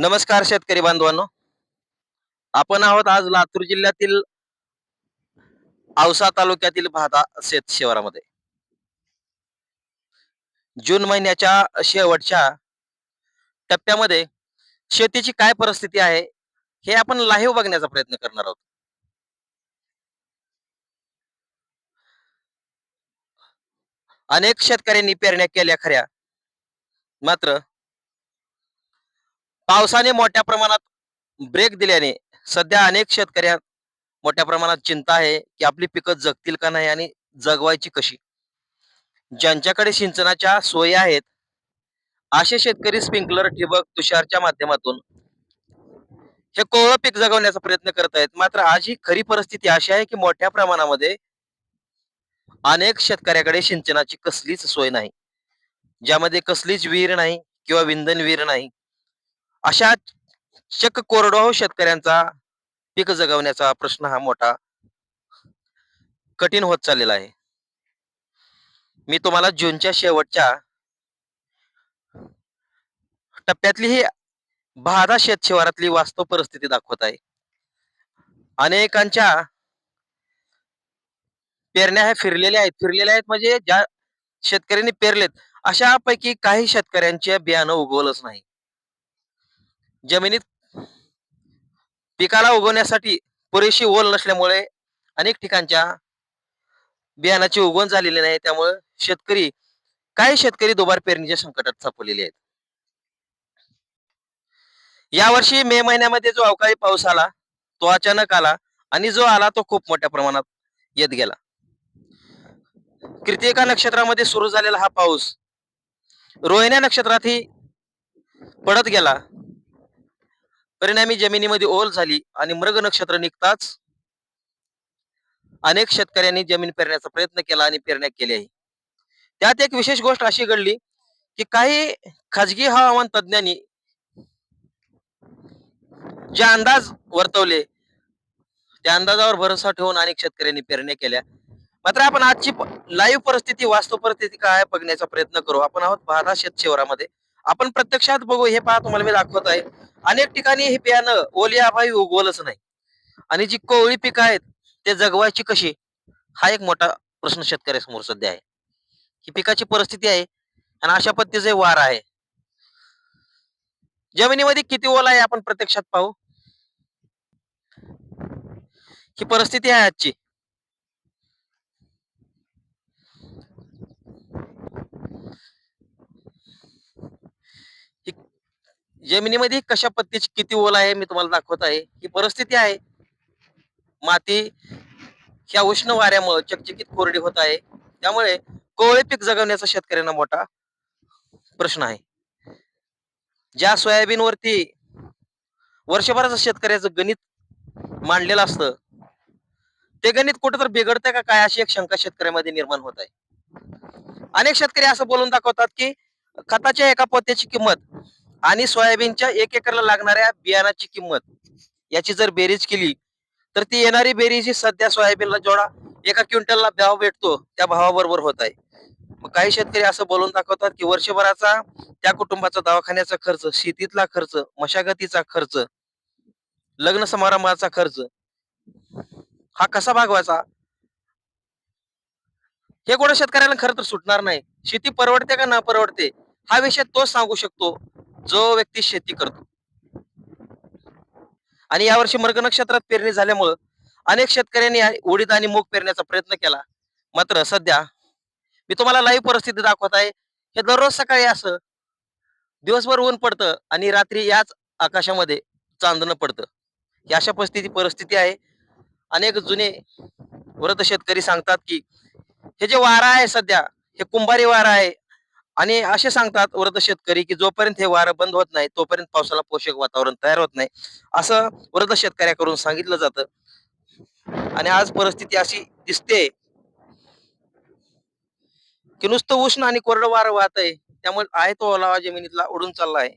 नमस्कार शेतकरी बांधवांनो. आपण आहोत आज लातूर जिल्ह्यातील औसा तालुक्यातील भादा शेत शिवारामध्ये. जून महिन्याच्या शेवटच्या टप्प्यामध्ये शेतीची काय परिस्थिती आहे हे आपण लाईव्ह बघण्याचा प्रयत्न करणार आहोत. अनेक शेतकऱ्यांनी पेरण्या केल्या खऱ्या. मात्र पावसाने मोठ्या प्रमाणात ब्रेक दिल्याने सध्या अनेक शेतकऱ्या मोठ्या प्रमाणात चिंता आहे की आपली पिकं जगतील का नाही आणि जगवायची कशी. ज्यांच्याकडे सिंचनाच्या सोयी आहेत असे शेतकरी स्प्रिंकलर ठिबक तुषारच्या माध्यमातून हे कोवळं पीक जगवण्याचा प्रयत्न करत आहेत. मात्र आज ही खरी परिस्थिती अशी आहे की मोठ्या प्रमाणामध्ये अनेक शेतकऱ्याकडे सिंचनाची कसलीच सोय नाही. ज्यामध्ये कसलीच विहीर नाही किंवा विंधन विहीर नाही. अशा चक्क कोरडवाहू शेतकऱ्यांचा पीक जगवण्याचा प्रश्न हा मोठा कठीण होत चाललेला आहे. मी तुम्हाला जूनच्या शेवटच्या टप्प्यातली ही बहादा शेत शिवारातली वास्तव परिस्थिती दाखवत आहे. अनेकांच्या पेरण्या ह्या फिरलेल्या आहेत. फिरलेल्या आहेत म्हणजे ज्या शेतकऱ्यांनी पेरलेत अशापैकी काही शेतकऱ्यांचे बियाणं उगवलंच नाही. जमिनीत पिकाला उगवण्यासाठी पुरेशी ओल नसल्यामुळे अनेक ठिकाणच्या बियाणाची उगवण झालेली नाही. त्यामुळे शेतकरी काही शेतकरी दुबार पेरणीच्या संकटात सापडलेले आहेत. यावर्षी मे महिन्यामध्ये जो अवकाळी पाऊस आला तो अचानक आला आणि जो आला तो खूप मोठ्या प्रमाणात येत गेला. कृतिका नक्षत्रामध्ये सुरू झालेला हा पाऊस रोहिण्या नक्षत्रातही पडत गेला. परिणामी जमिनीमध्ये ओल झाली आणि मृग नक्षत्र निघताच अनेक शेतकऱ्यांनी जमीन पेरण्याचा प्रयत्न केला आणि पेरण्या केल्याही. त्यात एक विशेष गोष्ट अशी घडली की काही खाजगी हवामान तज्ज्ञांनी जे अंदाज वर्तवले त्या अंदाजावर भरोसा ठेवून अनेक शेतकऱ्यांनी पेरण्या केल्या. मात्र आपण आजची लाईव्ह परिस्थिती वास्तव परिस्थिती काय बघण्याचा प्रयत्न करू. आपण आहोत बहादा शेत शिवरामध्ये आपण प्रत्यक्षात बघू हे पहा तुम्हाला मी दाखवत आहे. अनेक ठिकाणी हे बियाणं ओली उगवलंच नाही. आणि जी कोवळी पिकं आहेत ते जगवायची कशी? हा एक मोठा प्रश्न शेतकऱ्यासमोर सध्या आहे. ही पिकाची परिस्थिती आहे आणि अशा पद्धतीचे वार आहे. जमिनीमध्ये किती ओल आहे आपण प्रत्यक्षात पाहू? ही परिस्थिती आहे आजची ही जमिनीमध्ये कशा पद्धतीची किती ओल आहे मी तुम्हाला दाखवत आहे. ही परिस्थिती आहे. माती ह्या उष्ण वाऱ्यामुळे चकचकीत कोरडी होत आहे. त्यामुळे कोवळे पीक जगवण्याचा शेतकऱ्यांना मोठा प्रश्न आहे. ज्या सोयाबीन वरती वर्षभराचं शेतकऱ्याचं गणित मांडलेलं असतं ते गणित कुठं तर बिघडतंय का काय अशी एक शंका शेतकऱ्यामध्ये निर्माण होत आहे. अनेक शेतकरी असं बोलून दाखवतात की खताच्या एका पोत्याची किंमत आणि सोयाबीनच्या एक एकरला लागणाऱ्या बियाणाची किंमत. याची जर बेरीज केली तर ती येणारी बेरीज ही सध्या सोयाबीनला जेवढा एका क्विंटलला भाव भेटतो त्या भावाबरोबर होत आहे. मग काही शेतकरी असं बोलून दाखवतात की वर्षभराचा त्या कुटुंबाचा दवाखान्याचा खर्च शेतीतला खर्च मशागतीचा खर्च लग्न समारंभाचा खर्च हा कसा भागवायचा? हे कोणा शेतकऱ्याला खरं तर सुटणार नाही. शेती परवडते का ना परवडते? हा विषय तोच सांगू शकतो. जो व्यक्ती शेती करतो. आणि यावर्षी मृग नक्षत्रात पेरणी झाल्यामुळं अनेक शेतकऱ्यांनी उडीद आणि मूग पेरण्याचा प्रयत्न केला. मात्र सध्या मी तुम्हाला लाईव्ह परिस्थिती दाखवत आहे. हे दररोज सकाळी असं दिवसभर ऊन पडतं आणि रात्री याच आकाशामध्ये चांदणं पडतं. ही अशा परिस्थिती परिस्थिती आहे. अनेक जुने वृद्ध शेतकरी सांगतात की हे जे वारा आहे सध्या हे कुंभारी वारा आहे आणि असे सांगतात व्रत शेतकरी की जोपर्यंत हे वारं बंद होत नाही तोपर्यंत पावसाला पोषक वातावरण तयार होत नाही. असं व्रत शेतकऱ्याकडून सांगितलं जातं. आणि आज परिस्थिती अशी दिसते की नुसतं उष्ण आणि कोरडं वारं वाहत आहे त्यामुळे आहे तो ओलावा जमिनीतला उडून चालला आहे.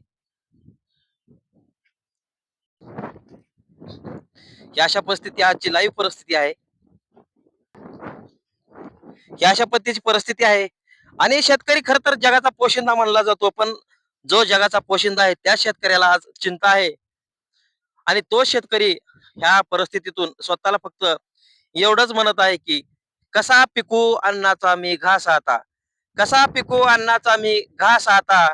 या अशा परिस्थिती आजची लाईव्ह परिस्थिती आहे. ही अशा पद्धतीची परिस्थिती आहे आणि शेतकरी खर तर जगाचा पोशिंदा मानला जातो पण जो जगाचा पोशिंदा आहे त्या शेतकऱ्याला आज चिंता आहे. आणि तो शेतकरी ह्या परिस्थितीतून स्वतःला फक्त एवढंच म्हणत आहे की कसा पिकू अन्नाचा मी घास आता? कसा पिकू अन्नाचा मी घास आता?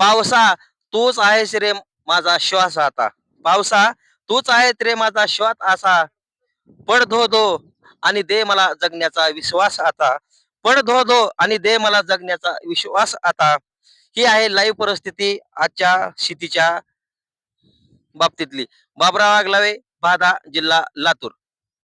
पावसा तूच आहेस रे माझा श्वास आता. पावसा तूच आहेस रे माझा श्वास असा पड धो धो आणि दे मला जगण्याचा विश्वास आता. पड धो धो आणि दे मला जगण्याचा विश्वास आता. ही आहे लाईव्ह परिस्थिती आजच्या शेतीच्या बाबतीतली. बाबराव आगलावे बाधा जिल्हा लातूर.